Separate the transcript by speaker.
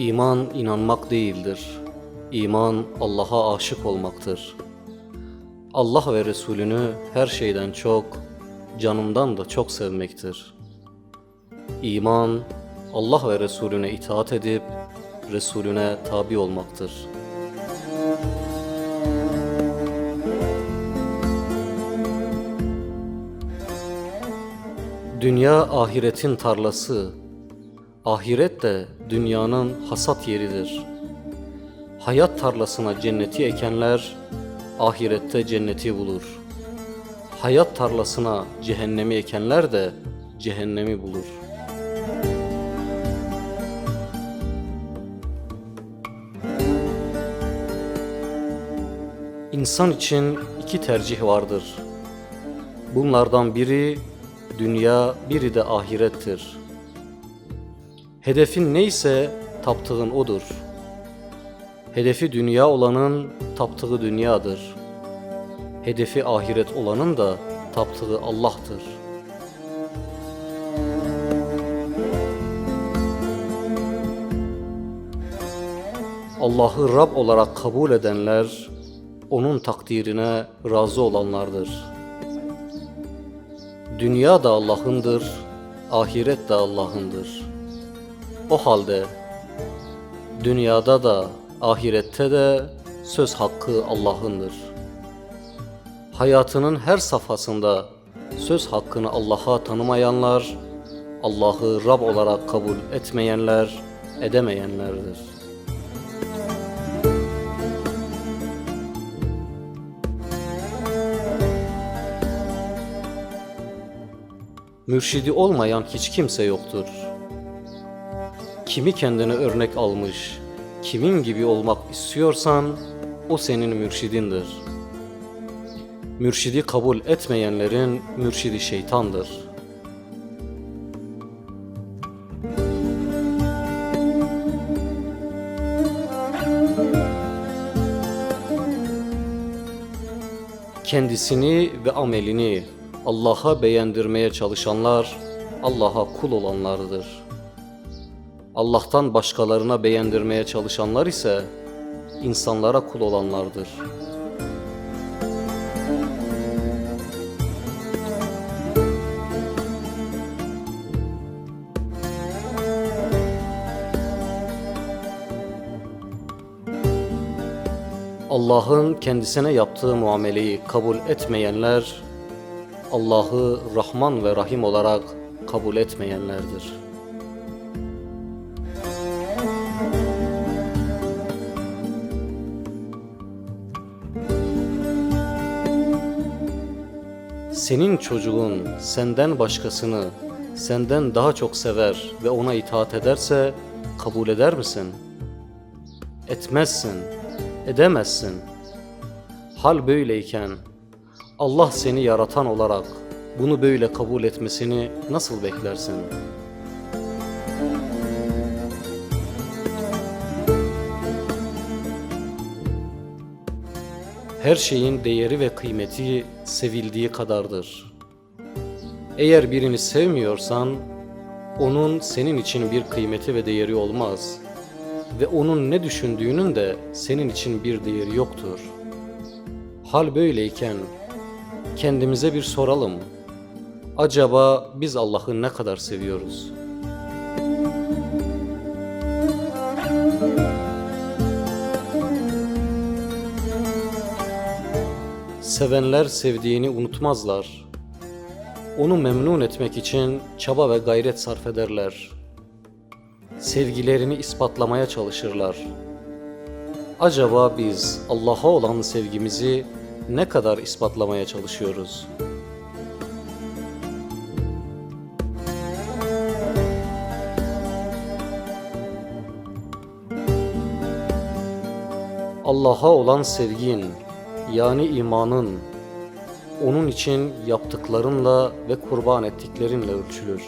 Speaker 1: İman inanmak değildir. İman Allah'a aşık olmaktır. Allah ve Resulünü her şeyden çok, canımdan da çok sevmektir. İman, Allah ve Resulüne itaat edip, Resulüne tabi olmaktır. Dünya ahiretin tarlası, ahiret de dünyanın hasat yeridir. Hayat tarlasına cenneti ekenler, ahirette cenneti bulur. Hayat tarlasına cehennemi ekenler de cehennemi bulur. İnsan için iki tercih vardır. Bunlardan biri dünya, biri de ahirettir. Hedefin neyse taptığın odur. Hedefi dünya olanın taptığı dünyadır. Hedefi ahiret olanın da taptığı Allah'tır. Allah'ı Rab olarak kabul edenler, onun takdirine razı olanlardır. Dünya da Allah'ındır, ahiret de Allah'ındır. O halde dünyada da ahirette de söz hakkı Allah'ındır. Hayatının her safhasında söz hakkını Allah'a tanımayanlar, Allah'ı Rab olarak kabul etmeyenler, edemeyenlerdir. Mürşidi olmayan hiç kimse yoktur. Kimi kendine örnek almış, kimin gibi olmak istiyorsan o senin mürşidindir. Mürşidi kabul etmeyenlerin mürşidi şeytandır. Kendisini ve amelini Allah'a beğendirmeye çalışanlar Allah'a kul olanlardır. Allah'tan başkalarına beğendirmeye çalışanlar ise insanlara kul olanlardır. Allah'ın kendisine yaptığı muameleyi kabul etmeyenler Allah'ı Rahman ve Rahim olarak kabul etmeyenlerdir. Senin çocuğun senden başkasını senden daha çok sever ve ona itaat ederse kabul eder misin? Etmezsin, edemezsin. Hal böyleyken Allah seni yaratan olarak bunu böyle kabul etmesini nasıl beklersin? Her şeyin değeri ve kıymeti sevildiği kadardır. Eğer birini sevmiyorsan, onun senin için bir kıymeti ve değeri olmaz ve onun ne düşündüğünün de senin için bir değeri yoktur. Hal böyleyken kendimize bir soralım. Acaba biz Allah'ı ne kadar seviyoruz? Sevenler sevdiğini unutmazlar. Onu memnun etmek için çaba ve gayret sarf ederler. Sevgilerini ispatlamaya çalışırlar. Acaba biz Allah'a olan sevgimizi ne kadar ispatlamaya çalışıyoruz? Allah'a olan sevgin yani imanın onun için yaptıklarınla ve kurban ettiklerinle ölçülür.